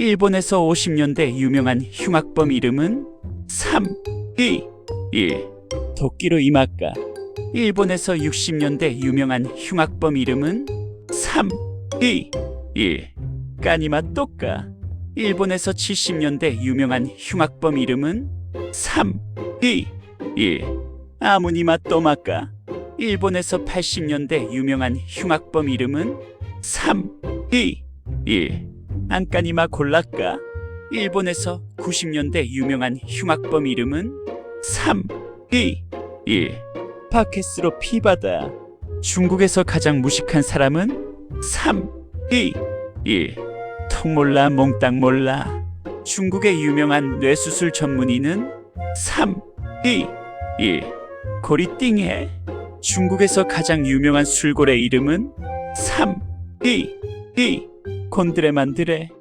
일본에서 50년대 유명한 흉악범 이름은 3, 2, 1. 도끼로 이마까. 일본에서 60년대 유명한 흉악범 이름은 3, 2, 1. 까니마 또까. 일본에서 70년대 유명한 흉악범 이름은 3, 2, 1. 아무니마 또마까. 일본에서 80년대 유명한 흉악범 이름은 3, 2, 1. 안까니마 골라까. 일본에서 90년대 유명한 흉악범 이름은 3, 2, 1. 파케스로 피바다. 중국에서 가장 무식한 사람은 3, 2, 1. 통 몰라 몽땅 몰라. 중국의 유명한 뇌수술 전문의는 3, 2, 1. 고리띵해. 중국에서 가장 유명한 술고래 이름은 3, 2, 2. 곤드레 만드레.